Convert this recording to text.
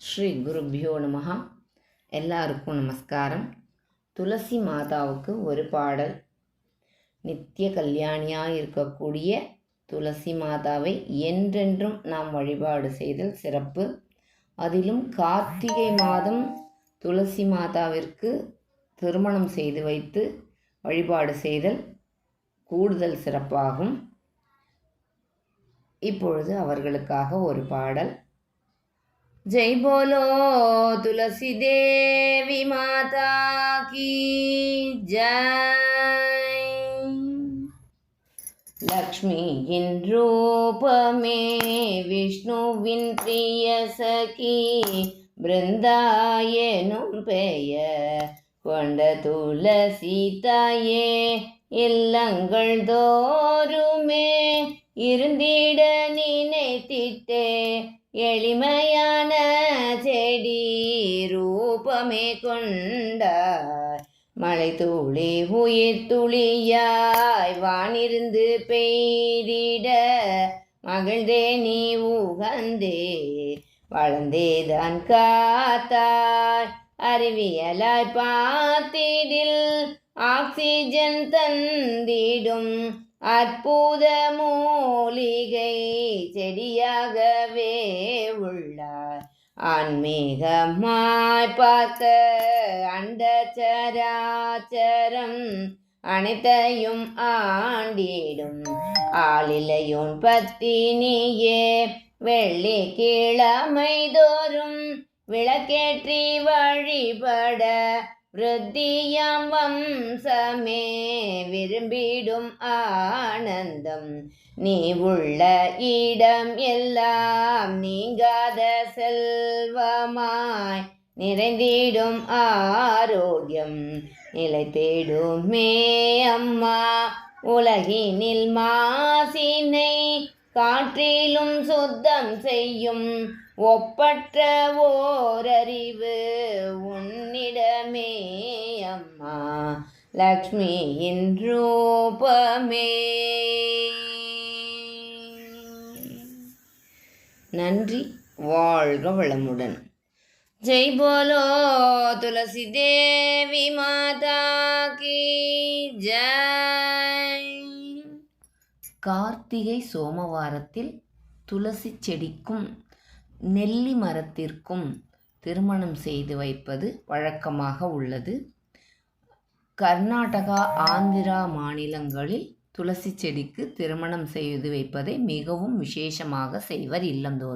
ஸ்ரீ குருபியோ நமகா எல்லாருக்கும் நமஸ்காரம். துளசி மாதாவுக்கு ஒரு பாடல். நித்திய கல்யாணியாக இருக்கக்கூடிய துளசி மாதாவை என்றென்றும் நாம் வழிபாடு செய்தல் சிறப்பு. அதிலும் கார்த்திகை மாதம் துளசி மாதாவிற்கு திருமணம் செய்து வைத்து வழிபாடு செய்தல் கூடுதல் சிறப்பாகும். இப்பொழுது அவர்களுக்காக ஒரு பாடல். ஜெய் போலோ துளசி தேவி மாதா கி ஜெய் லக்ஷ்மியின் ரூபமே விஷ்ணுவின் பிரிய சகி பிருந்தாயனும் பெயர் கொண்ட துளசி தாயே இல்லங்கள் தோறுமே இருந்திட நினைத்திட்டே எளிமையான ரூபமே கொண்டார் மழை துளி உயிர் துளியாய் வானிருந்து பெய்திட மகிழ்ந்தே நீ உகந்தே வளர்ந்தேதான் காத்தாய் அறிவியலாய் பார்த்திடில் ஆக்சிஜன் தந்திடும் அற்புத மூலிகை செடியாகவே உள்ளார் ஆன்மீகமாய் பார்க்க அண்ட சராச்சரம் அனைத்தையும் ஆண்டிடும். ஆளிலையோன் பத்தினியே வெள்ளி கிழமை தோறும் விளக்கேற்றி வழிபட விருத்தியம் வம்சமே விரும்பிடும் ஆனந்தம். நீ உள்ள இடம் எல்லாம் நீங்காத செல்வமாய் நிறைந்திடும் ஆரோக்கியம் நிலை தேடுமே அம்மா. உலகினில் மாசினை காற்றிலும் சுத்தம் செய்யும் ஒப்பற்ற ஓரறிவு உன்னிடமே அம்மா. லக்ஷ்மியின் ரூபமே. நன்றி. வாழ்க வளமுடன். ஜெய் போலோ துளசி தேவி மாதா கி ஜெய் கார்த்திகை சோமவாரத்தில் துளசி செடிக்கும் நெல்லி மரத்திற்கும் திருமணம் செய்து வைப்பது வழக்கமாக உள்ளது. கர்நாடகா ஆந்திரா மாநிலங்களில் துளசி செடிக்கு திருமணம் செய்து வைப்பதை மிகவும் விசேஷமாக செய்வர் இல்லந்தோறும்.